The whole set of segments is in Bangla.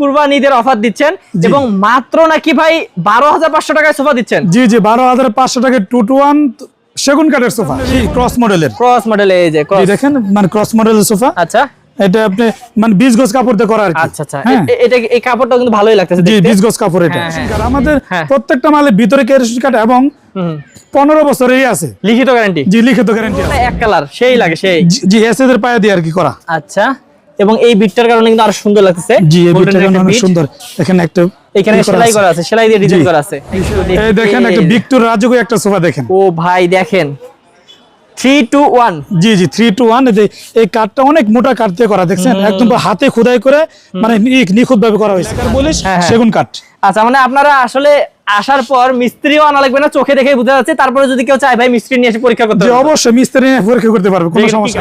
কুরবানিদের অফার দিচ্ছেন এবং মাত্র নাকি ভাই বারো হাজার পাঁচশো টাকায় সোফা দিচ্ছেন? জি জি বারো হাজার পাঁচশো টাকা টু টু ওয়ান সেগুন কাঠের সোফা। ক্রস মডেলের ক্রস মডেল এই যে দেখেন মানে ক্রস মডেলের সোফা। আচ্ছা। এটা আপনি মানে বিশ গজ কাপড় দিয়ে করা আর কি। আচ্ছা আচ্ছা। হ্যাঁ। এটা এই কাপড়টা কিন্তু ভালোই লাগতেছে জি দেখতে। বিশ গজ কাপড় এটা। হ্যাঁ, হ্যাঁ। আর আমাদের। প্রত্যেকটা মালের ভিতরে কেরোসিন কাঠ এবং হুম। পনেরো বছরেরই আছে। লিখিত গ্যারান্টি জি লিখিত গ্যারান্টি আছে। এক কালার সেই লাগে সেই। জি- জি এস এদের পায়ে দিয়ে আর কি করা। আচ্ছা। এবং এই বিটটার কারণে কিন্তু আরও সুন্দর লাগতেছে। জি এই Golden বিটটা এর একটা অনেক সুন্দর। এখানে একটা এখানে সেলাই করা আছে সেলাই দিয়ে ডিজাইন করা আছে। এই দেখেন একটা ভিক্টোর রাজুকে একটা সোফা দেখেন। ও ভাই দেখেন। থ্রি টু ওয়ান জি জি থ্রি টু ওয়ান এই কাঠটা অনেক মোটা কাঠ দিয়ে করা দেখছেন? একদম হাতে খোদাই করে মানে নিখুঁত ভাবে করা হয়েছে। বলিস হ্যাঁ, হ্যাঁ। সেগুন কাঠ। আচ্ছা মানে আপনারা আসলে আসার পর মিস্ত্রিও আনা লাগবে না চোখে দেখে বুঝা যাচ্ছে। তারপরে যদি কেউ চায় ভাই মিস্ত্রি নিয়ে এসে পরীক্ষা করতে হবে অবশ্যই মিস্ত্রি নিয়ে পরীক্ষা করতে পারবে কোনো সমস্যা।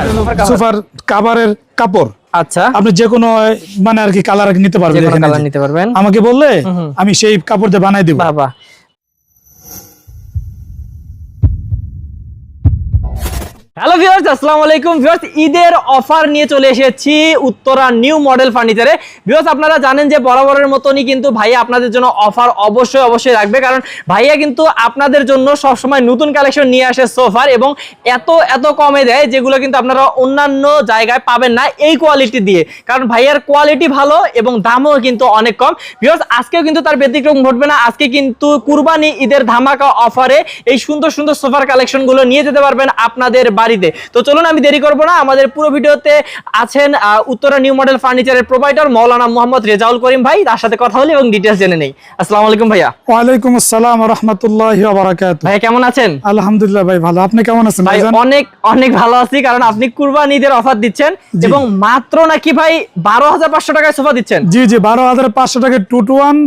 সোফার কাভারের কাপড়। আচ্ছা। আপনি যে কোনো মানে আর কি কালার নিতে পারবেন। নিতে পারবেন। আমাকে বললে আমি সেই কাপড় দিয়ে বানাই দিব। বাবা হ্যালো ভিউয়ার্স আসসালামু আলাইকুম। ভিউয়ার্স ঈদের অফার নিয়ে চলে এসেছি উত্তরা নিউ মডেল ফার্নিচারে ভিউয়ার্স আপনারা জানেন যে বরাবরের মতনই কিন্তু ভাইয়া আপনাদের জন্য অফার অবশ্যই অবশ্যই রাখবে। কারণ ভাইয়া কিন্তু আপনাদের জন্য সবসময় নতুন কালেকশন নিয়ে আসে সোফার এবং এত এত কমে দেয় যেগুলো কিন্তু আপনারা অন্যান্য জায়গায় পাবেন না এই কোয়ালিটি দিয়ে। কারণ ভাইয়ার কোয়ালিটি ভালো এবং দামও কিন্তু অনেক কম। ভিউয়ার্স আজকেও কিন্তু তার ব্যতিক্রম ঘটবে না। আজকে কিন্তু কুরবানি ঈদের ধামাকা অফারে এই সুন্দর সুন্দর সোফার কালেকশনগুলো নিয়ে যেতে পারবেন আপনাদের বাড়িতে তো চলুন আমি দেরি করব না। আমাদের পুরো ভিডিওতে আছেন উত্তরা নিউ মডেল ফার্নিচারের প্রোভাইডার মৌলানা মোহাম্মদ রেজাউল করিম ভাই। তার সাথে কথা হলে এবং ডিটেলস জেনে নেই। আসসালামু আলাইকুম ভাইয়া। ওয়ালাইকুম আসসালাম রহমতুল্লাহ ভাইয়া কেমন আছেন? আলহামদুলিল্লাহ ভাই ভালো। আপনি কেমন আছেন ভাই অনেক অনেক ভালো আছি কারণ আপনি কুরবানিদের অফার দিচ্ছেন এবং মাত্র নাকি ভাই বারো হাজার পাঁচশো টাকায় সোফা দিচ্ছেন। জি জি বারো হাজার পাঁচশো টাকা টু টু ওয়ান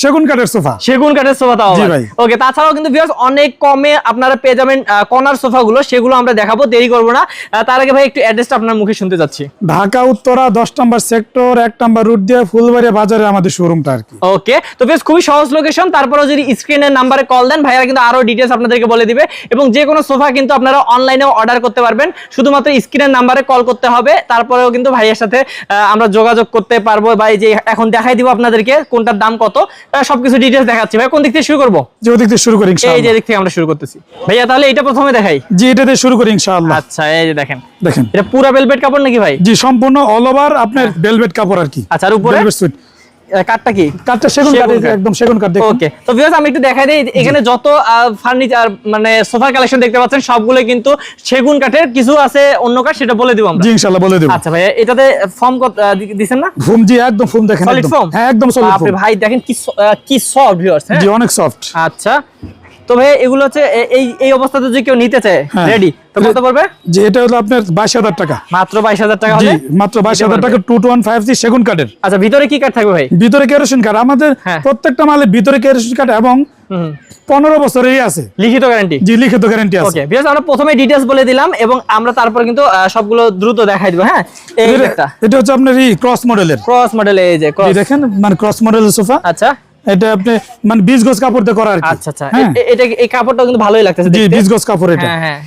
সেগুন কাঠের সোফা। সেগুন কাঠের সোফা তাও জি আবার। ভাই। ওকে তাছাড়াও কিন্তু ভিউয়ার্স অনেক কমে আপনারা পেয়ে যাবেন আহ, কর্নার সেগুলো আমরা দেখাবো দেরি করব না। তার আগে ভাই একটু অ্যাড্রেসটা আপনার মুখে শুনতে যাচ্ছি Dhaka Uttara number sector number route দিয়ে ফুলবাড়িয়া বাজারে আমাদের শোরুমটা আর কি। ওকে তো বেশ খুবই সহজ লোকেশন তারপরে যদি স্ক্রিনের নাম্বারে কল দেন ভাইয়ারা কিন্তু আরও ডিটেলস আপনাদেরকে বলে দিবে। এবং যে কোনো সোফা কিন্তু আপনারা অনলাইনেও অর্ডার করতে পারবেন। শুধুমাত্র স্ক্রিনের নাম্বারে কল করতে হবে। তারপরেও কিন্তু ভাইয়ের সাথে আমরা যোগাযোগ করতে পারব। বা এই যে এখন দেখাই দিব আপনাদেরকে কোনটার দাম কত। সবকিছু ডিটেলস দেখাচ্ছি। ভাই কোন দিক থেকে শুরু করব? যে ওদিক থেকে শুরু করি এই যে দিক থেকে আমরা শুরু করতেছি। ভাইয়া তাহলে এটা প্রথমে দেখাই। জি এটা দিয়ে শুরু করি ইনশাআল্লাহ। আচ্ছা এই যে দেখেন। দেখেন। এটা পুরো ভেলভেট কাপড় নাকি ভাই? জি সম্পূর্ণ অল ওভার আপনার ভেলভেট কাপড় আর কি। আচ্ছা আর উপরে? ভেলভেট কাঠটা কি? কাঠটা সেগুন কাঠ একদম সেগুন কাঠ ওকে। তো ভিউয়ার্স আমি একটু দেখাই দেই এখানে যত ফার্নিচার মানে সোফা কালেকশন দেখতে পাচ্ছেন সবগুলো কিন্তু সেগুন কাঠের কিছু আছে অন্য কাঠ সেটা বলে দিব আমরা। জি ইনশাআল্লাহ বলে দেব। আচ্ছা ভাই এটাতে ফর্ম দিছেন না? ফর্ম জি একদম ফর্ম দেখেন সলিড। ফর্ম হ্যাঁ একদম সলিড আপনি ভাই দেখেন কি কি সফট ভিউয়ার্স হ্যাঁ? জি অনেক সফট আচ্ছা। তো ভাই এগুলো হচ্ছে এই এই অবস্থাতে যদি কেউ নিতে চায় হ্যাঁ। রেডি তো কত পড়বে? জি এটা হলো আপনার বাইশ হাজার টাকা। মাত্র বাইশ হাজার টাকা জি হলে মাত্র বাইশ নিতে হাজার পারবে। টাকা টু টু ওয়ান ফাইভ জি সেগুন কাঠের। আচ্ছা ভিতরে কি কাঠ থাকবে ভাই? ভিতরে কেরোসিন কাঠ। আমাদের হ্যাঁ। প্রত্যেকটা মালের ভিতরে কেরোসিন কাঠ এবং হুম পনেরো বছরেরই আছে। লিখিত গ্যারান্টি জি লিখিত গ্যারান্টি আছে। ওকে বিকজ আমরা প্রথমে ডিটেইলস বলে দিলাম এবং আমরা তারপর কিন্তু সবগুলো দ্রুত দেখাই দিব হ্যাঁ? এই এটা- একটা। এটা হচ্ছে আপনার এই ক্রস মডেলের ক্রস মডেল এই যে ক্রস দেখেন মানে ক্রস মডেলের সোফা। আচ্ছা। এটা আপনি মানে বিশ গজ কাপড় দিয়ে করা আর কি। আচ্ছা আচ্ছা। হ্যাঁ। এটা এই কাপড়টা কিন্তু ভালোই লাগতেছে জি দেখতে। বিশ গজ কাপড় এটা। হ্যাঁ হ্যাঁ।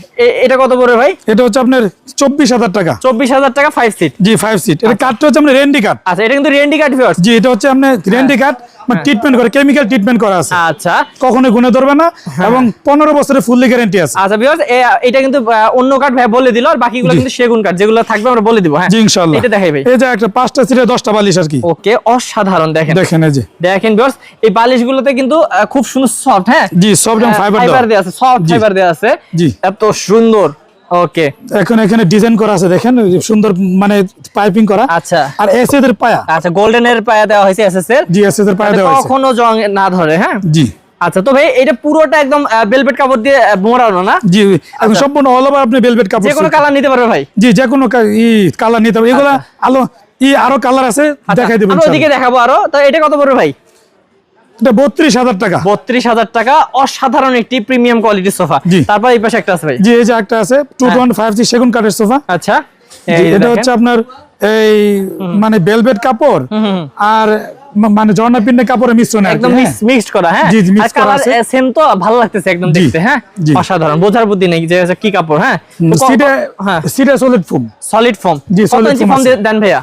এটা কত পড়ে ভাই? এটা হচ্ছে আপনার চব্বিশ হাজার টাকা। চব্বিশ হাজার টাকা ফাইভ সিট জি ফাইভ সিট এটা কাঠটা হচ্ছে আপনার রেন্ডি কাট আচ্ছা এটা কিন্তু রেন্ডি কাট ভিউয়ার্স জি এটা হচ্ছে আপনার রেন্ডি কাঠ মানে ট্রিটমেন্ট করে কেমিক্যাল ট্রিটমেন্ট করা আছে। আচ্ছা। কখনো গুনে ধরবে না হ্যাঁ। এবং পনেরো বছরের ফুললি গ্যারান্টি আছে। আচ্ছা ভিউয়ার্স এটা কিন্তু অন্য কাঠ ভাই বলে দিল আর বাকিগুলো কিন্তু সেগুন কাঠ যেগুলো থাকবে আমরা বলে দিব হ্যাঁ। জি ইনশাল্লাহ এটা দেখাই ভাই। এই যে একটা পাঁচটা সিটে দশটা বালিশ আর কি। ওকে অসাধারণ দেখেন। দেখেন এই যে। দেখেন ভিউয়ার্স এই বালিশগুলোতে কিন্তু খুব সুন্দর সফট হ্যাঁ? জি ফাইবার দেওয়া। আছে সফট। ফাইবার দেওয়া আছে। এত সুন্দর। ওকে এখন এখানে ডিজাইন করা আছে দেখেন সুন্দর মানে পাইপিং করা। আচ্ছা। আর এসএদের পায়া। আচ্ছা গোল্ডেনের পায়া দেওয়া হয়েছে এসএস এর? জি এসএদের পায়া দেওয়া আছে কখনো জং না ধরে হ্যাঁ? জি। আচ্ছা তো ভাই এটা পুরোটা একদম বেলভেট কাপড় দিয়ে মোড়ানো না? জি এখন সম্পূর্ণ অল ওভার আপনি ভেলভেট কাপড় আচ্ছা। যে কোনো কালার নিতে পারবে ভাই। জি যে কোনো কালার নিতে হবে এগুলা আলো ই আরও কালার আছে দেখাই দেবেন আমরা ওদিকে দেখাবো আরও। তো এটা কত পড়বে ভাই? এটা টাকা। টাকা অসাধারণ একটি প্রিমিয়াম কোয়ালিটির সোফা তারপর এই পাশে একটা আছে ভাই। জি এই যে একটা আছে টু ওয়ান ফাইভ জি সেগুন কাঠের সোফা আচ্ছা। এটা হচ্ছে আপনার এই মানে ভেলভেট কাপড় আর মানে ঝর্ণা পিন্ডে কাপড়ের মিশ্রণ একদম হ্যাঁ। মিক্সড করা হ্যাঁ। জি, করা আছে। সেম তো ভালো লাগতেছে একদম দেখতে হ্যাঁ। অসাধারণ বোঝার বুদ্ধি নেই যে কি কাপড় হ্যাঁ। হ্যাঁ। সিটে সলিড ফোম সলিড জি, ফর্ম আছে। দেন ভাইয়া?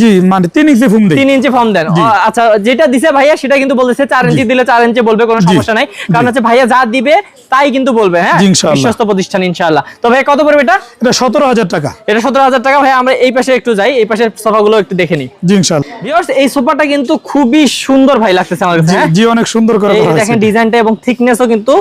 জি মানে তিন ইঞ্চি ফুম দেই তিন ইঞ্চি ফর্ম দেন। আচ্ছা যেটা দিছে ভাইয়া সেটা কিন্তু বলতেছে চার ইঞ্চি দিলে চার ইঞ্চি বলবে কোনো সমস্যা নাই। কারণ হচ্ছে ভাইয়া যা দিবে তাই কিন্তু বলবে হ্যাঁ? বিশ্বস্ত প্রতিষ্ঠান ইনশাআল্লাহ। তো ভাই কত পড়বে এটা? এটা সতেরো হাজার টাকা। এটা সতেরো হাজার টাকা। ভাই আমরা এই পাশে একটু যাই এই পাশের সোফাগুলো একটু দেখে নিই। জি ইনশাল্লাহ ভিউয়ার্স এই সোফাটা কিন্তু খুবই সুন্দর ভাই লাগতেছে আমার কাছে জি, হ্যাঁ? অনেক সুন্দর করে করা হয়েছে। দেখেন ডিজাইনটা এবং থিকনেসও কিন্তু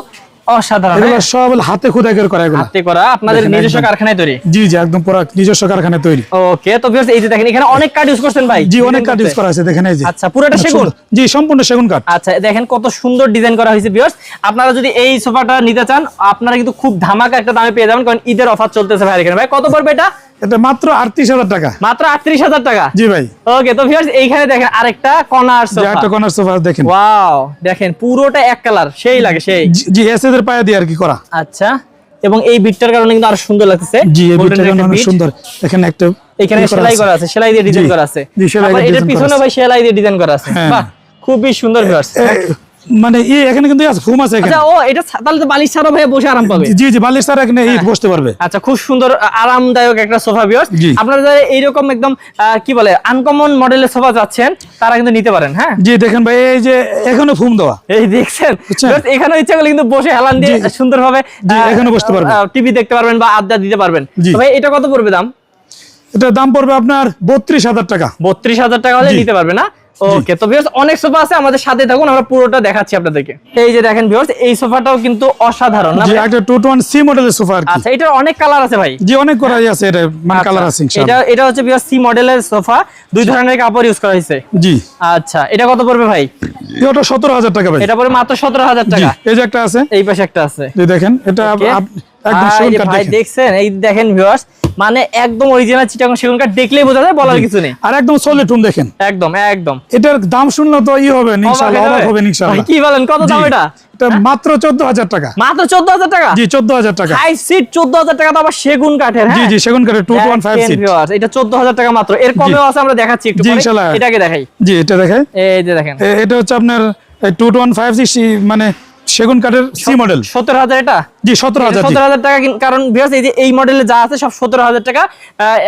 অসাধারণ হ্যাঁ? সব হাতে খুদাই করে করা হাতে করা আপনাদের নিজস্ব কারখানায় তৈরি? জি জি একদম পুরো নিজস্ব কারখানায় তৈরি। ওকে তো ভিউয়ার্স এই যে দেখেন এখানে অনেক কাঠ ইউজ করছেন ভাই। জি অনেক কাঠ ইউজ করা আছে দেখেন এই যে। আচ্ছা, পুরোটা সেগুন? জি সম্পূর্ণ সেগুন কাঠ আচ্ছা দেখেন কত সুন্দর ডিজাইন করা হয়েছে ভিউয়ার্স আপনারা যদি এই সোফাটা নিতে চান আপনারা কিন্তু খুব ধামাকা একটা দামে পেয়ে যাবেন কারণ ঈদের অফার চলতেছে ভাই এখানে ভাই। কত পড়বে এটা? এটা মাত্র আটত্রিশ হাজার টাকা। মাত্র আটত্রিশ হাজার টাকা? জি ভাই। ওকে তো ভিউয়ার্স এইখানে দেখেন আরেকটা কর্নার যে একটা কর্নার সোফা দেখেন। ওয়াও দেখেন পুরোটা এক কালার সেই লাগে সেই। জি- জি এসএদের পায়ে দিয়ে আর কি করা। আচ্ছা এবং এই বিটটার কারণে কিন্তু আরও সুন্দর লাগতেছে। জি এই Golden বিটটা অনেক সুন্দর। এখানে একটা এখানে সেলাই করা আছে সেলাই দিয়ে ডিজাইন করা আছে। জি, সেলাই পিছনে ভাই সেলাই দিয়ে ডিজাইন করা আছে। হ্যাঁ। বাহ খুবই সুন্দর ভিউয়ার্স মানে এখানে কিন্তু আছে ফুম আছে এখানে। আচ্ছা ও এটা তাহলে তো বালিশ ছাড়া ভাই বসে আরাম পাবে। জি জি বালিশ স্যার এখানে এই বসতে পারবে। আচ্ছা খুব সুন্দর আরামদায়ক একটা সোফা ভিউয়ার্স আপনারা যারা এইরকম একদম কি বলে আনকমন মডেলের সোফা যাচ্ছেন তারা কিন্তু নিতে পারেন হ্যাঁ? জি দেখেন ভাই এই যে এখানে ফুম দেওয়া। এই দেখছেন? এখানে ইচ্ছা করলে কিন্তু বসে হেলান দিয়ে। সুন্দরভাবে জি, এখানে বসতে পারবেন। টিভি দেখতে পারবেন বা আড্ডা দিতে পারবেন। ভাই এটা কত পড়বে দাম? এটা দাম পড়বে আপনার বত্রিশ হাজার টাকা। বত্রিশ হাজার টাকা হলে নিতে পারবে না? ওকে তো ভিউয়ার্স অনেক সোফা আছে আমাদের সাথে থাকুন আমরা পুরোটা দেখাচ্ছি আপনাদেরকে। এই যে দেখেন ভিউয়ার্স এই সোফাটাও কিন্তু অসাধারণ না জি ভাই? একটা টু টু সি মডেলের সোফা আর কি। আচ্ছা এটার অনেক কালার আছে ভাই। জি অনেক করাই আছে এটা মানে আচ্ছা, কালার আছে এটা এটা হচ্ছে ভিউয়ার্স সি মডেলের সোফা দুই ধরনের কাপড় ইউজ করা হয়েছে। জি। আচ্ছা এটা কত পড়বে ভাই? এটা সতেরো হাজার টাকা ভাই। এটা পড়বে মাত্র সতেরো হাজার জি টাকা। এই যে একটা আছে। এই পাশে একটা আছে। এই দেখেন এটা একদম ভাই দেখেন। দেখছেন? এই দেখেন ভিউয়ার্স মানে একদম অরিজিনাল চিটাগং সেগুন কাঠ দেখলেই বোঝা যায় বলার কিছু নেই। আর একদম সলিড রুম দেখেন। একদম একদম। এটার দাম শুনলে তো ই হবে ইনশাআল্লাহ অবাক হয়ে অবাক যাবে। হবে ইনশাআল্লাহ কি বলেন কত দাম এটা? এটা মাত্র চোদ্দ হাজার টাকা। মাত্র চোদ্দ হাজার টাকা? জি চোদ্দ হাজার টাকা। ফাইভ সিট চোদ্দ হাজার টাকা তো আবার সেগুন কাঠের জি হ্যাঁ? জি সেগুন কাঠের টু ওয়ান ফাইভ সিট এটা চোদ্দ হাজার টাকা মাত্র। এর কমেও আছে আমরা দেখাচ্ছি একটু পরে। এটাকে দেখাই। জি এটা দেখেন এই যে দেখেন। এটা হচ্ছে আপনার টু ওয়ান ফাইভ সিক্স মানে সেগুন কাঠের সি মডেল সত্তর হাজার এটা? জি সতেরো হাজার জি। সত্তর হাজার টাকা কারণ viewers, এই যে এই মডেলে যা আছে সব সত্তর হাজার টাকা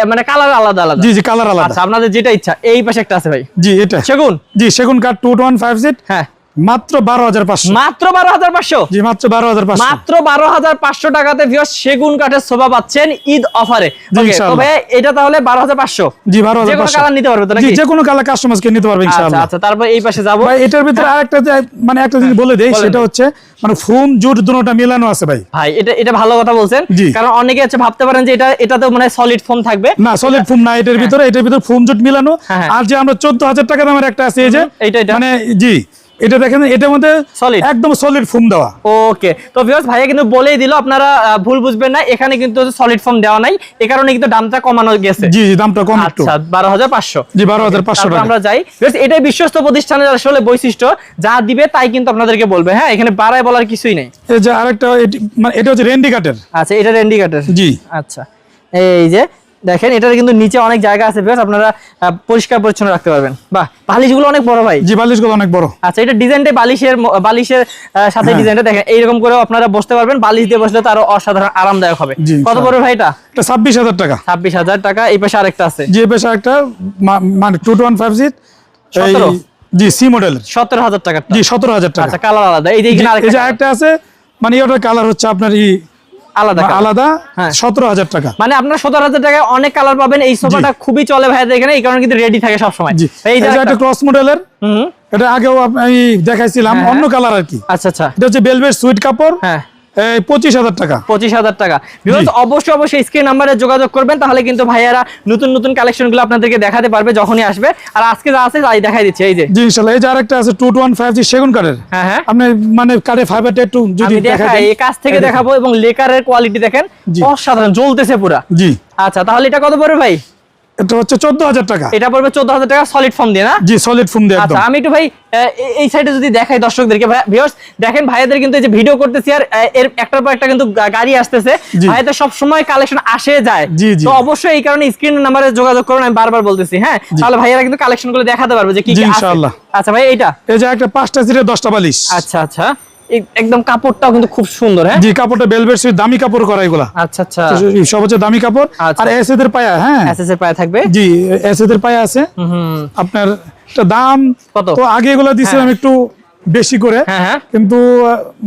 মানে কালার আলাদা আলাদা। জি জি কালার আলাদা। আচ্ছা আপনাদের যেটা ইচ্ছা এই পাশে একটা আছে ভাই। জি এটা। সেগুন? জি সেগুন কাঠ টু ওয়ান ফাইভ সিট হ্যাঁ। মাত্র বারো হাজার পাঁচশো। মাত্র বারো হাজার পাঁচশো? জি মাত্র বারো হাজার পাঁচশো। মাত্র বারো হাজার পাঁচশো টাকাতে ভিউয়ার্স সেগুন কাঠের সোফা পাচ্ছেন ঈদ অফারে। এটা তাহলে বারো হাজার পাঁচশো। জি বারো হাজার কালার নিতে পারবে জি যে কোনো কালার কাস্টমারকে নিতে পারবে আচ্ছা ইনশাআল্লাহ। আচ্ছা তারপর এই পাশে যাব। এটার ভিতরে আরেকটা মানে একটা জিনিস বলে দেই সেটা হচ্ছে মানে ফোন জুট দুটোটা মিলানো আছে ভাই। ভাই এটা এটা ভালো কথা বলছেন। কারণ অনেকে হচ্ছে ভাবতে পারেন যে এটা এটা তো মানে সলিড ফোম থাকবে। না সলিড ফোম না এটার ভিতরে এটার ভিতরে ফোম জুট মিলানো। হ্যাঁ, হ্যাঁ। আর যে আমরা চোদ্দ হাজার টাকা দামের একটা আছে এই যে। মানে জি। এটা দেখেন এটার মধ্যে Solid। একদম সলিড ফোম দেওয়া। ওকে তো ভিউয়ার্স ভাইয়া কিন্তু বলেই দিল আপনারা ভুল বুঝবেন না এখানে কিন্তু সলিড ফর্ম দেওয়া নাই এই কারণে কিন্তু দামটা কমানো গেছে। জি জি দামটা কম একটু। আচ্ছা বারো হাজার পাঁচশো। জি বারো হাজার পাঁচশো তারপর টাকা। আমরা যাই। Viewers, এটাই বিশ্বস্ত প্রতিষ্ঠানের আসলে বৈশিষ্ট্য যা দিবে তাই কিন্তু আপনাদেরকে বলবে। হ্যাঁ এখানে বাড়ায় বলার কিছুই নেই। এই যে আরেকটা এটি- মানে এটা হচ্ছে রেন্ডি কাটের। আচ্ছা এটা ইন্ডিকেটার জি। আচ্ছা এই যে দেখেন এটার কিন্তু নিচে অনেক জায়গা আছে বেশ আপনারা পরিষ্কার পরিচ্ছন্ন রাখতে পারবেন। বাহ বালিশগুলো অনেক বড় ভাই। জি বালিশগুলো অনেক বড়। আচ্ছা এটা ডিজাইনটা বালিশের বালিশের সাথে হ্যাঁ। ডিজাইনটা দেখেন এইরকম করে আপনারা বসতে পারবেন। বালিশ দিয়ে বসলে তো আরও অসাধারণ আরামদায়ক হবে। কত। পড়বে ভাই এটা? এটা ছাব্বিশ হাজার টাকা। ছাব্বিশ হাজার টাকা এই পাশে আরেকটা আছে। জি বেশ একটা মানে টু সিট সতেরো? জি সি মডেল সতেরো হাজার টাকা জি সতেরো হাজার টাকা। আচ্ছা কালার আলাদা। এই যে এখানে আরেকটা আছে মানে ওটার কালার হচ্ছে আপনার ই আলাদা আলাদা হ্যাঁ। সতেরো হাজার টাকা। মানে আপনার সতেরো হাজার টাকায় অনেক কালার পাবেন। এই সোফাটা খুবই চলে ভাইয়াদের এখানে এই কারণে কিন্তু রেডি থাকে সবসময়। এই যে একটা ক্রস মডেলের হুম। এটা আগেও আমি দেখাইছিলাম হ্যাঁ, অন্য কালার আর কি। আচ্ছা আচ্ছা। এটা হচ্ছে বেলভেট সুইট কাপড়। হ্যাঁ। পঁচিশ হাজার টাকা। পঁচিশ হাজার টাকা। Viewers, অবশ্যই অবশ্যই স্ক্রিন নাম্বারে যোগাযোগ করবেন তাহলে কিন্তু ভাইয়ারা নতুন নতুন কালেকশনগুলো আপনাদেরকে দেখাতে পারবে যখনই আসবে। আর আজকে যা আছে তাই দেখাই দিচ্ছে এই যে। জি ইনশাল্লাহ। এই যে আরেকটা আছে টু ওয়ান ফাইভ জি সেগুন কাঠের। হ্যাঁ হ্যাঁ। আপনি মানে কাঠের ফাইবারটা একটু যদি দেখাই এই কাছ থেকে দেখাবো এবং লেকারের কোয়ালিটি দেখেন। অসাধারণ জ্বলতেছে পুরা। জি। আচ্ছা তাহলে এটা কত পড়বে ভাই? এটা হচ্ছে চোদ্দ হাজার টাকা। এটা পড়বে চোদ্দ হাজার টাকা সলিড ফর্ম দিয়ে না? জি সলিড ফোম দিয়ে একদম। আচ্ছা আমি একটু ভাই এই সাইডে যদি দেখাই দর্শকদেরকে ভিউয়ার্স দেখেন ভাইয়াদের কিন্তু এই যে ভিডিও করতেছি আর এর একটার পর একটা কিন্তু গাড়ি আসতেছে। ভাইয়াদের সব সময় কালেকশন আসে যায়। তো অবশ্যই এই কারণে স্ক্রিন নাম্বারে যোগাযোগ করুন আমি বারবার বলতেছি হ্যাঁ? তাহলে ভাইয়ারা কিন্তু কালেকশনগুলো দেখাতে পারবে যে কি কি আছে। ইনশাআল্লাহ। আচ্ছা ভাই এইটা? এই যে একটা পাঁচটা সিটের দশটা বালিশ। আচ্ছা আচ্ছা। একদম কাপড়টাও কিন্তু খুব সুন্দর হ্যাঁ? জি কাপড়টা বেলভেট সুইট দামি কাপড় করা এগুলা। আচ্ছা আচ্ছা। সব হচ্ছে দামি কাপড়। আচ্ছা। আর এসএদের পায়া হ্যাঁ? এসএস এর পায়ে থাকবে? জি এসএদের পায়া আছে। আপনার দাম কত? তো আগে এগুলো দিছিলাম একটু বেশি করে। হ্যাঁ হ্যাঁ। কিন্তু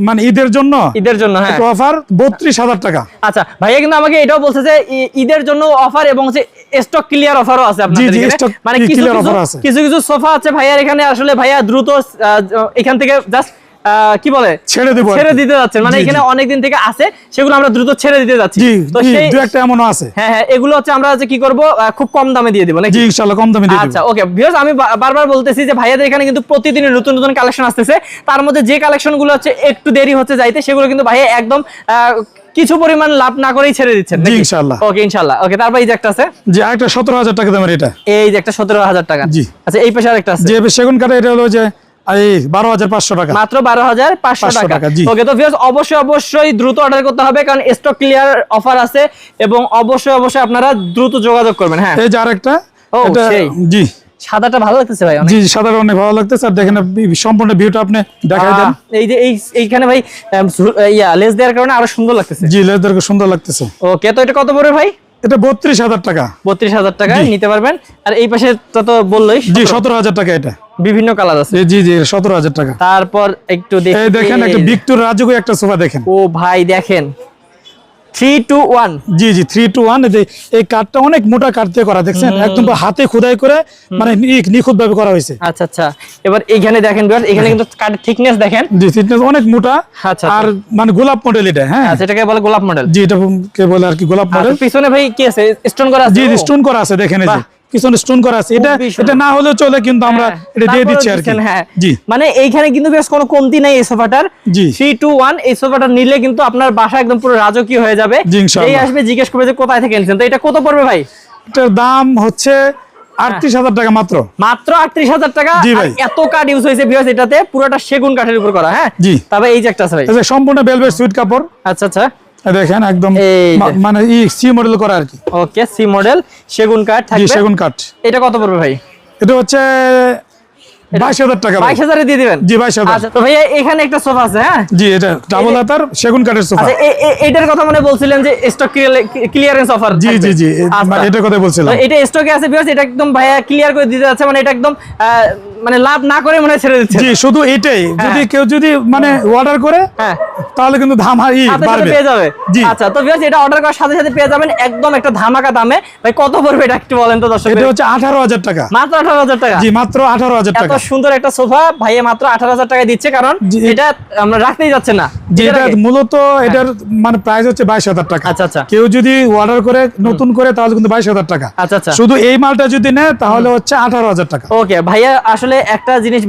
মানে ঈদের জন্য ঈদের জন্য হ্যাঁ। একটু অফার বত্রিশ হাজার টাকা। আচ্ছা ভাইয়া কিন্তু আমাকে এটাও বলছে যে ঈদের জন্য অফার এবং হচ্ছে স্টক ক্লিয়ার অফারও আছে মানে কিছু কিছু আছে। কিছু কিছু সোফা আছে ভাইয়ার এখানে আসলে ভাইয়া দ্রুত এখান থেকে জাস্ট কি বলে? ছেড়ে দেবো ছেড়ে দিতে যাচ্ছেন। মানে এখানে জি। অনেক দিন থেকে আছে সেগুলো আমরা দ্রুত ছেড়ে দিতে যাচ্ছি। তো সেই দু একটা এমনও আছে। হ্যাঁ হ্যাঁ এগুলো হচ্ছে আমরা হচ্ছে কি করব? খুব কম দামে দিয়ে দিব নাকি? জি ইনশাল্লাহ কম দামে দিয়ে আচ্ছা ওকে ভিউয়ার্স আমি বারবার বলতেছি যে ভাইয়াদের এখানে কিন্তু প্রতিদিনই নতুন নতুন কালেকশন আসতেছে। তার মধ্যে যে কালেকশনগুলো হচ্ছে একটু দেরি হচ্ছে যাইতে সেগুলো কিন্তু ভাইয়া একদম কিছু পরিমাণ লাভ না করেই ছেড়ে দিচ্ছেন জি, ইনশাআল্লাহ। ওকে ইনশাআল্লাহ ওকে তারপর এই যে একটা আছে। জি সতেরো হাজার টাকা দামের এটা। এই যে একটা সতেরো হাজার টাকা। জি। আচ্ছা এই পাশে আরেকটা আছে। যে সেগুন কাঠে এটা হলো যে টাকা। মাত্র টাকা। ওকে তো অবশ্যই অবশ্যই দ্রুত অর্ডার করতে হবে কারণ স্টক ক্লিয়ার অফার আছে এবং অবশ্যই অবশ্যই আপনারা দ্রুত যোগাযোগ করবেন হ্যাঁ। এই সেই। জি। সাদাটা ভালো লাগতেছে ভাই জি অনেক ভালো লাগতেছে। আর দেখেন বি- সম্পূর্ণ ভিউটা আপনি দেখাই দেন। এই যে এই এইখানে ভাই ইয়া লেস দেওয়ার কারণে আরও সুন্দর লাগতেছে। জি সুন্দর লাগতেছে। ওকে তো এটা কত পড়বে ভাই? এটা বত্রিশ হাজার টাকা। বত্রিশ হাজার টাকায় নিতে পারবেন। আর এই পাশে তো বললোই জি সতেরো। হাজার টাকা এটা। বিভিন্ন কালার আছে। জি জি সতেরো হাজার টাকা। তারপর একটু দেখি। দেখেন একটা বিক্টুর রাজুকে একটা সোফা দেখেন। ও ভাই দেখেন। Three two one. জি জি থ্রি টু ওয়ান। এই কাঠটা অনেক মোটা কাঠ দিয়ে করা দেখছেন? একদম হাতে খোদাই করে মানে নিখুঁত ভাবে করা হয়েছে। আচ্ছা আচ্ছা। এবার এখানে দেখেন এখানে কিন্তু কাঠের থিকনেস দেখেন। জি অনেক মোটা। আচ্ছা, আর মানে গোলাপ মডেল এটা হ্যাঁ। আচ্ছা এটাকে বলে গোলাপ মডেল জি এটা কে বলে আর কি গোলাপ মডেল পিছনে ভাই কি আছে? স্টোন করা আছে? জি স্টোন করা আছে দেখেন এই যে। বাহ। পিছনে স্টোন করা আছে। এটা এটা না হলেও চলে কিন্তু আমরা হ্যাঁ, এটা দিয়ে দিচ্ছি আর কি। হ্যাঁ। জি। মানে এইখানে কিন্তু বেশ কোনো কমতি নাই এই সোফাটার জি। টু এই সোফাটা নিলে কিন্তু আপনার বাসা একদম পুরো রাজকীয় হয়ে যাবে। এই আসবে জিজ্ঞেস করবে যে কোথায় থেকে এনেছেন। তো এটা কত পড়বে ভাই? এটার দাম হচ্ছে আটত্রিশ হাজার টাকা মাত্র। মাত্র আটত্রিশ হাজার টাকা। এত কাঠ ইউজ হয়েছে বিকজ এটাতে পুরোটা সেগুন কাঠের উপর করা হ্যাঁ? জি। তবে এই যে একটা আছে সম্পূর্ণ বেলভেট সুইট কাপড়। আচ্ছা আচ্ছা। দেখেন একদম মানে ই সি মডেল করা আর কি। ওকে সি মডেল সেগুন কাঠ থাকবে। সেগুন কাঠ। এটা কত পড়বে ভাই? এটা হচ্ছে বাইশ হাজার টাকা ভাই। বাইশ হাজারে দিয়ে দিবেন? জি বাইশ হাজার। আচ্ছা তো ভাইয়া এখানে একটা সোফা আছে হ্যাঁ? জি এটা ডাবল হাতার সেগুন কাঠের সোফা। আচ্ছা এটার কথা মনে বলছিলেন যে স্টক ক্লিয়ারেন্স অফার জি জি জি মানে এটার কথা বলছিলাম। এটা স্টকে আছে বিকজ এটা একদম ভাইয়া ক্লিয়ার করে দিতে যাচ্ছে মানে এটা একদম মানে লাভ না করে মনে ছেড়ে দিচ্ছে। জি শুধু এটাই। যদি কেউ যদি মানে অর্ডার করে হ্যাঁ। তাহলে কিন্তু দাম হাই বাড়বে। পেয়ে যাবে। জি। আচ্ছা তো বিকজ এটা অর্ডার করার সাথে সাথে পেয়ে যাবেন একদম একটা ধামাকা দামে। ভাই কত পড়বে এটা একটু বলেন তো দর্শক এটা হচ্ছে আঠারো হাজার টাকা। মাত্র আঠারো হাজার টাকা? জি মাত্র আঠারো হাজার এত সুন্দর একটা সোফা ভাইয়া মাত্র আঠারো হাজার টাকা দিচ্ছে কারণ এটা আমরা রাখতেই যাচ্ছে না। যে এটা এটা মূলত এটার মানে প্রাইস হচ্ছে বাইশ হাজার টাকা। আচ্ছা, আচ্ছা। কেউ যদি অর্ডার করে নতুন করে তাহলে কিন্তু বাইশ হাজার টাকা। আচ্ছা আচ্ছা। শুধু এই মালটা যদি নেয় তাহলে হচ্ছে আঠারো হাজার টাকা। ওকে ভাইয়া আসলে একটা জিনিস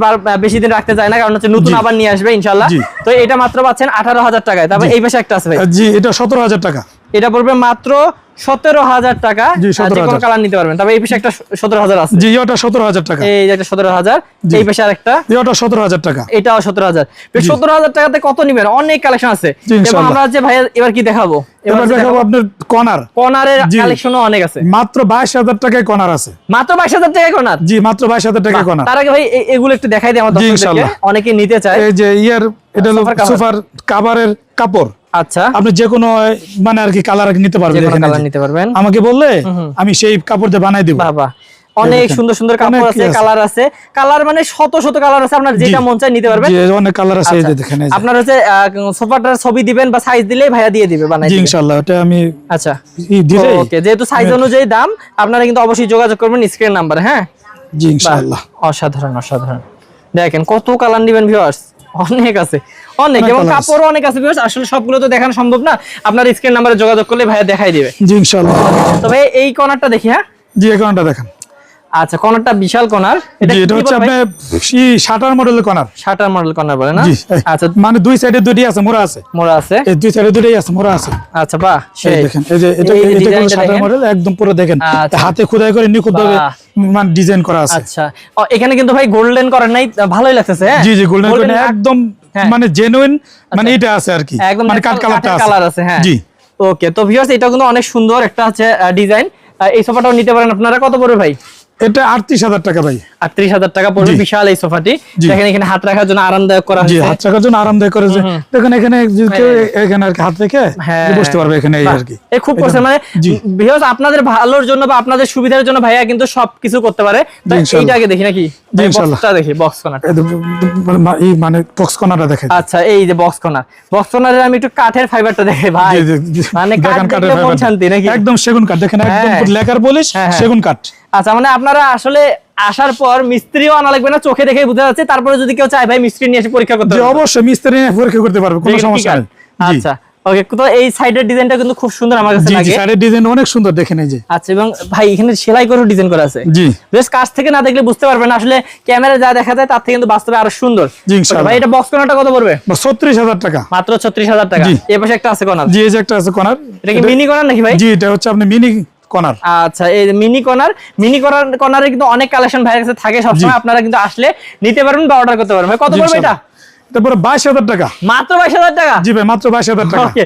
বেশি দিন রাখতে চায় না কারণ হচ্ছে নতুন আবার নিয়ে আসবে ইনশাল্লাহ তো এটা মাত্র পাচ্ছেন আঠারো হাজার টাকায়। তারপর এই পাশে একটা আছে ভাই। জি এটা সতেরো হাজার টাকা। এটা পড়বে মাত্র সতেরো হাজার টাকা। জি, আর যে 17,000 কোনো কালার নিতে পারবেন। তবে এই পাশে একটা সতেরো হাজার আছে। জি ওটা সতেরো হাজার টাকা। এই একটা সতেরো হাজার জি। এই পাশে আরেকটা। ওটা সতেরো হাজার টাকা। এটাও সতেরো হাজার। সতেরো হাজার টাকাতে কত নিবেন? অনেক কালেকশন আছে। আমরা যে ভাইয়া এবার কি দেখাবো? এবার দেখাবো আপনার কনার কর্নারের জি। কালেকশনও অনেক আছে। মাত্র বাইশ হাজার টাকায় কনার আছে। মাত্র বাইশ হাজার টাকা কর্নার? জি মাত্র বাইশ হাজার টাকায় কনার তার আগে ভাই এগুলো একটু দেখাই দিই আমার জি, দর্শকদেরকে। ইনশাআল্লাহ। অনেকে নিতে চায়। এই যে ইয়ার এটা হলো সোফার সোফার কাভারের কাপড়। আচ্ছা। আপনি যে কোনো মানে আর কি কালার নিতে পারবেন কালার নিতে পারবেন। আমাকে বললে আমি সেই কাপড় দিয়ে বানাই দিব। বাবা অনেক সুন্দর সুন্দর কাপড় আছে। কালার আছে? কালার মানে শত শত কালার আছে আপনার যেটা মন চায় নিতে পারবেন। অনেক কালার আছে এই আচ্ছা। দেখেন আপনার হচ্ছে সোফাটার ছবি দিবেন বা সাইজ দিলেই ভাইয়া দিয়ে দিবে বানাই ইনশাআল্লাহ ওটা আমি আচ্ছা। ওকে যেহেতু সাইজ অনুযায়ী দাম আপনারা কিন্তু অবশ্যই যোগাযোগ করবেন স্ক্রিন নাম্বার হ্যাঁ? জি ইনশাআল্লাহ। অসাধারণ অসাধারণ। দেখেন কত কালার নিবেন ভিউয়ার্স অনেক আছে অনেক এবং কাপড়ও অনেক আছে আসলে সবগুলো তো দেখানো সম্ভব না। আপনার স্ক্রিন নাম্বারে যোগাযোগ করলে ভাইয়া দেখাই দিবে। জি ইনশাআল্লাহ তো ভাই এই কর্নারটা দেখি হ্যাঁ? জি এই কর্নারটা দেখেন। আচ্ছা কর্নারটা বিশাল কর্নার। এটা হচ্ছে? আপনার শাটার মডেলের কর্নার। শাটার মডেল কর্নার বলে না? আচ্ছা মানে দুই সাইডে দুটি আছে মোড়া আছে। মোড়া আছে। এই দুই সাইডে দুটোই আছে মোড়া আছে। আচ্ছা বাহ সেই। দেখেন এই যে এটা এটা হলো শাটার মডেল একদম পুরো দেখেন। আচ্ছা। হাতে খোদাই করে নিখুঁত ভাবে বাহ। মানে ডিজাইন করা আছে। আচ্ছা। এখানে কিন্তু ভাই গোল্ডেন করেন নাই ভালোই লাগতেছে হ্যাঁ? জি জি গোল্ডেন Golden করে একদম হ্যাঁ। মানে জেনুইন মানে এটা আছে আর কি। মানে কাট কালারটা আছে। কালার আছে হ্যাঁ। জি। ওকে তো ভিউয়ার্স এটা কিন্তু অনেক সুন্দর একটা আছে ডিজাইন এই সোফাটাও নিতে পারেন আপনারা। কত পড়বে ভাই? এটা আটত্রিশ হাজার টাকা ভাই। আটত্রিশ হাজার টাকা পড়বে বিশাল এই সোফাটি। দেখেন এখানে হাত রাখার জন্য আরামদায়ক করা হয়েছে। হাত রাখার জন্য আরামদায়ক করেছে দেখেন এখানে এখানে আর হাত রেখে হ্যাঁ। বসতে পারবে এখানে এই আর কি। এই খুব করছে মানে। আপনাদের ভালোর জন্য বা আপনাদের সুবিধার জন্য ভাইয়া কিন্তু সবকিছু করতে পারে। এইটা আগে দেখি নাকি? বক্সটা দেখি বক্স কর্নার এই মানে বক্স কর্নারটা দেখে আচ্ছা এই যে বক্স কর্নার বক্স আমি একটু কাঠের ফাইবারটা দেখে ভাই। মানে কাঠের শান্তি নাকি? একদম সেগুন কাঠ। দেখেন একদম হ্যাঁ। লেকার বলিস হ্যাঁ, হ্যাঁ। সেগুন কাঠ। আচ্ছা মানে আপনারা আসলে আসার পর মিস্ত্রিও আনা লাগবে না চোখে দেখে বুঝা যাচ্ছে। তারপরে যদি কেউ চায় ভাই মিস্ত্রি নিয়ে এসে পরীক্ষা করতে পারবে। অবশ্যই মিস্ত্রি নিয়ে পরীক্ষা করতে পারবে কোনো সমস্যা নেই। আচ্ছা ওকে তো এই সাইডের ডিজাইনটা কিন্তু খুব সুন্দর আমার কাছে জি জি লাগে। শাড়ির ডিজাইন অনেক সুন্দর দেখেন এই যে। আচ্ছা এবং ভাই এখানে সেলাই করে ডিজাইন করা আছে। জি। বেশ কাছ থেকে না দেখলে বুঝতে পারবেন আসলে ক্যামেরা যা দেখা যায় তার থেকে কিন্তু বাস্তবে আরও সুন্দর। জি, ইনশাআল্লাহ। ভাই এটা বক্স কত পড়বে? ছত্রিশ হাজার টাকা। মাত্র ছত্রিশ হাজার টাকা। জি। পাশে একটা আছে কর্নার জি এই যে একটা আছে এটা কি মিনি নাকি ভাই? জি এটা হচ্ছে আপনি মিনি কর্নার। আচ্ছা এই মিনি কর্নার মিনি কর্নার কর্নারে কিন্তু অনেক কালেকশন ভাইয়ের কাছে থাকে সবসময় আপনারা কিন্তু আসলে নিতে পারবেন বা অর্ডার করতে পারবেন। কত পড়বে এটা? তারপরে বাইশ হাজার টাকা। মাত্র বাইশ হাজার টাকা? জি ভাই মাত্র বাইশ হাজার টাকা। ওকে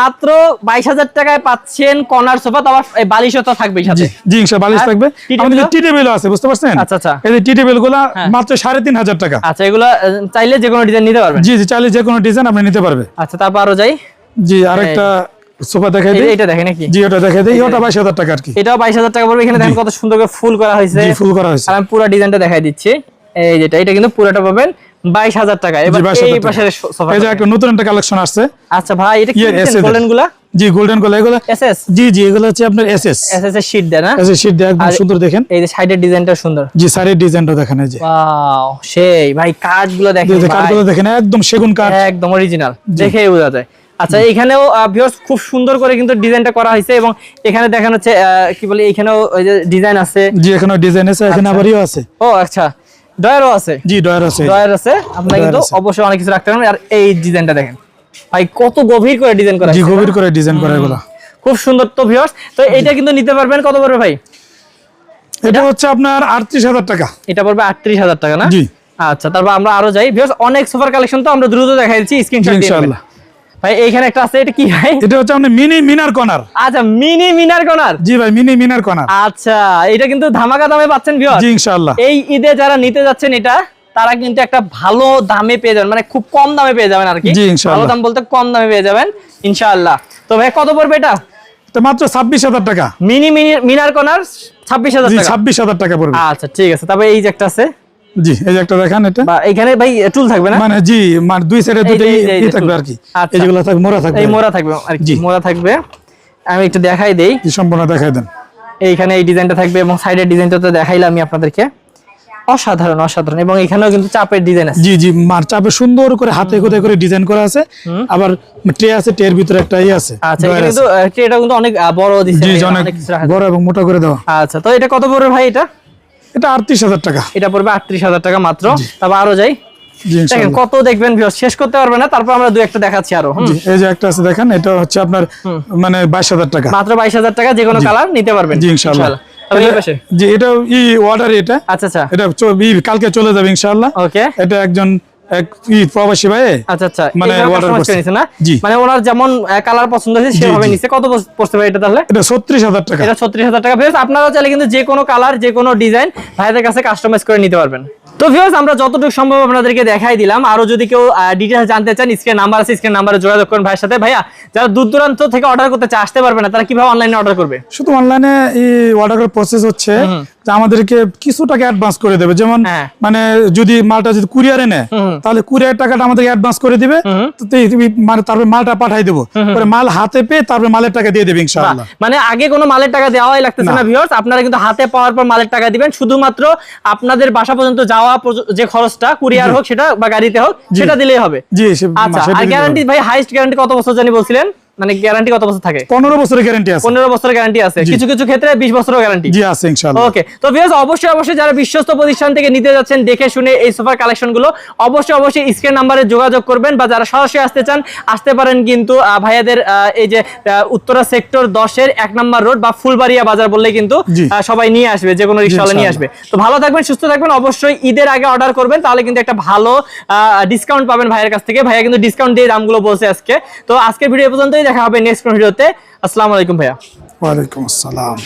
মাত্র বাইশ হাজার টাকায় পাচ্ছেন কর্নার সোফা তো আবার বালিশও তো থাকবে সাথে। জি ইনশা বালিশ থাকবে। টি আমাদের টেবিলও? টি টেবিল আছে বুঝতে পারছেন? আচ্ছা, আচ্ছা। এই টি টেবিলগুলা হ্যাঁ। মাত্র সাড়ে তিন হাজার টাকা। আচ্ছা এগুলো চাইলে যে কোনো ডিজাইন নিতে পারবেন। জি জি চাইলে যে কোনো ডিজাইন আপনি নিতে পারবে। আচ্ছা তারপর আরও যাই। জি আরেকটা সোফা দেখাই দিই? এইটা দেখেন নাকি? জি ওটা দেখাই দিই। ওটা বাইশ হাজার টাকা আর কি? এটাও বাইশ হাজার টাকা পড়বে। এখানে দেখেন কত সুন্দর করে ফুল করা হয়েছে। জি ফুল করা হয়েছে। আর আমি পুরো ডিজাইনটা দেখাই দিচ্ছি। এই যেটা এটা কিন্তু পুরোটা পাবেন বাইশ হাজার টাকা। এবার এই সোফা এই যে একটা নতুন একটা কালেকশন আসছে। আচ্ছা ভাই এটা কি গোল্ডেনগুলা? জি গোল্ডেনগুলো। এগুলো এসএস? জি জি এগুলো হচ্ছে আপনার এস এস এসএস এর শীট দেয় না? এস এস শীট দিয়ে একদম সুন্দর দেখেন। এই যে সাইডের ডিজাইনটা সুন্দর। জি শাড়ির ডিজাইনটা দেখেন এই যে। ওয়াও সেই। ভাই কাঠগুলো জি, দেখেন। কাঠগুলো দেখেন একদম সেগুন কাঠ একদম অরিজিনাল দেখেই বোঝা যায়। আচ্ছা এখানেও ভিউয়ার্স খুব সুন্দর করে কিন্তু ডিজাইনটা করা হয়েছে এবং এখানে দেখানো হচ্ছে কি বলে এখানেও ওই যে ডিজাইন আছে। জি এখানে ডিজাইন আছে এখানে আবার ইও আছে। ও আচ্ছা। ডয়ারও আছে? জি ডয়ার আছে। ডয়ার আছে। আপনারা কিন্তু অবশ্যই অনেক কিছু রাখতে পারবেন। আর এই ডিজাইনটা দেখেন। ভাই কত গভীর করে ডিজাইন করা জি গভীর করে ডিজাইন করা এগুলো। খুব সুন্দর। তো ভিউয়ার্স তো এইটা কিন্তু নিতে পারবেন কত পড়বে ভাই? এটা হচ্ছে আপনার আটত্রিশ হাজার টাকা। এটা পড়বে আটত্রিশ হাজার টাকা না? জি। আচ্ছা তারপর আমরা আরও যাই। ভিউয়ার্স অনেক সোফার কালেকশন তো আমরা দ্রুত দেখাইছি স্ক্রিনশট দিয়ে ইনশাআল্লাহ। ভাই এইখানে একটা আছে এটা কি ভাই? এটা হচ্ছে মিনি মিনার কর্নার। আচ্ছা মিনি মিনার কর্নার? জি ভাই মিনি মিনার কর্নার। আচ্ছা এটা কিন্তু ধামাকা দামে পাচ্ছেন ভিউয়ার জি ইনশাআল্লাহ। এই ঈদে যারা নিতে যাচ্ছেন এটা তারা কিন্তু একটা ভালো দামে পেয়ে যাবেন মানে খুব কম দামে পেয়ে যাবেন আর কি। ভালো দাম বলতে কম দামে পেয়ে যাবেন ইনশাআল্লাহ। তো ভাই কত পড়বে এটা? এটা মাত্র ছাব্বিশ হাজার টাকা। মিনি মিনি মিনার কর্নার ছাব্বিশ হাজার জি টাকা। ছাব্বিশ হাজার টাকা পড়বে। আচ্ছা ঠিক আছে তবে এই যে একটা আছে। জি এই যে একটা দেখান এটা। বা এখানে ভাই টুল থাকবে না? মানে জি মানে দুই সাইডে দুটো ই থাকবে আর কি। আচ্ছা। এই যেগুলো থাকবে মোড়া থাকবে এই মোড়া থাকবে আর কি। মোড়া থাকবে। আমি একটু দেখাই দেই। সম্পূর্ণ দেখাই দেন। এইখানে এই ডিজাইনটা থাকবে এবং সাইডের ডিজাইনটা তো দেখাইলাম আমি আপনাদেরকে। অসাধারণ অসাধারণ এবং এখানেও কিন্তু চাপের ডিজাইন আছে। জি জি মার চাপে সুন্দর করে হাতে কোথায় করে ডিজাইন করা আছে। আবার ট্রে আছে ট্রের ভিতরে একটা ই আছে আচ্ছা আছে। কিন্তু ট্রেটা কিন্তু অনেক বড় দিচ্ছে জি অনেক বড় এবং মোটা করে দেওয়া। আচ্ছা তো এটা কত পড়বে ভাই এটা? এটা আটত্রিশ হাজার টাকা। এটা পড়বে আটত্রিশ হাজার টাকা মাত্র। তারপর আরও যাই। দেখেন কত দেখবেন শেষ করতে পারবে না তারপর আমরা দু একটা দেখাচ্ছি আরও এই যে একটা আছে দেখেন এটা হচ্ছে আপনার মানে বাইশ হাজার টাকা। মাত্র বাইশ হাজার টাকা যে কোনো কালার নিতে পারবেন। জি ইনশাআল্লাহ। এটা- ই অর্ডার এটা। আচ্ছা আচ্ছা। এটা কালকে চলে যাবে ইনশাল্লাহ ওকে এটা একজন প্রবাসী ভাই? আচ্ছা আচ্ছা। মানে না? মানে ওনার যেমন কালার পছন্দ হয়েছে সেভাবে জি। নিচ্ছে কত পড়- পড়ছে ভাই এটা তাহলে? এটা টাকা। এটা টাকা। ভিউস আপনারা চাইলে কিন্তু যে কোনো কালার যে কোনো ডিজাইন ভাইদের কাছে কাস্টমাইজ করে নিতে পারবেন। তো আমরা যতটুকু সম্ভব আপনাদেরকে দেখাই দিলাম। আরও যদি কেউ জানতে চান স্ক্রিন নাম্বার আছে স্ক্রিন নাম্বারে যোগাযোগ করুন ভাইয়ের সাথে। ভাইয়া যারা দূর দূরান্ত থেকে অর্ডার করতে চা আসতে পারবে না তারা কীভাবে অনলাইনে অর্ডার করবে? শুধু অনলাইনে এই অর্ডার করার প্রসেস হচ্ছে। আমাদেরকে কিছু টাকা অ্যাডভান্স করে দেবে। যেমন হ্যাঁ। মানে যদি মালটা যদি কুরিয়ারে নেয় তাহলে কুরিয়ার টাকাটা আমাদেরকে অ্যাডভান্স করে দিবে। মানে তারপরে মালটা পাঠাই দেবো। মাল হাতে পেয়ে তারপরে মালের টাকা দিয়ে দেবে ইনশাআল্লাহ। মানে আগে কোনো মালের টাকা দেওয়াই লাগতেছে না ভিউয়ার্স আপনারা কিন্তু হাতে পাওয়ার পর মালের টাকা দিবেন। শুধুমাত্র আপনাদের বাসা পর্যন্ত যাওয়া যে খরচটা কুরিয়ার হোক সেটা বা গাড়িতে হোক সেটা দিলেই হবে। জি আচ্ছা আর গ্যারান্টি ভাই হাইস্ট গ্যারান্টি কত বছর জানি বলছিলেন? মানে গ্যারান্টি কত বছর থাকে? হবে। পনেরো বছরের গ্যারান্টি আছে। পনেরো বছরের গ্যারান্টি আছে। কিছু কিছু ক্ষেত্রে বিশ বছরের গ্যারান্টি জি আছে ইনশাআল্লাহ। ওকে তো ভিউয়ার্স অবশ্যই অবশ্যই যারা বিশ্বস্ত প্রতিষ্ঠান থেকে নিতে যাচ্ছেন দেখে শুনে এই সোফার কালেকশনগুলো অবশ্যই অবশ্যই স্ক্রিন নাম্বারে যোগাযোগ করবেন বা যারা সরাসরি আসতে চান আসতে পারেন কিন্তু ভাইয়াদের এই যে উত্তরা সেক্টর দশের এক নম্বর রোড বা ফুলবাড়িয়া বাজার বললে কিন্তু সবাই নিয়ে আসবে যে কোনো রিক্সাওয়ালা নিয়ে আসবে। তো ভালো থাকবেন সুস্থ থাকবেন অবশ্যই ঈদের আগে অর্ডার করবেন তাহলে কিন্তু একটা ভালো ডিসকাউন্ট পাবেন ভাইয়ের কাছ থেকে। ভাইয়া কিন্তু ডিসকাউন্ট দিয়ে দামগুলো বলছে আজকে। তো আজকের ভিডিও পর্যন্তই। দেখা হবে নেক্সট ভিডিওতে। আসসালামু আলাইকুম ভাইয়া। ওয়ালাইকুম আসসালাম।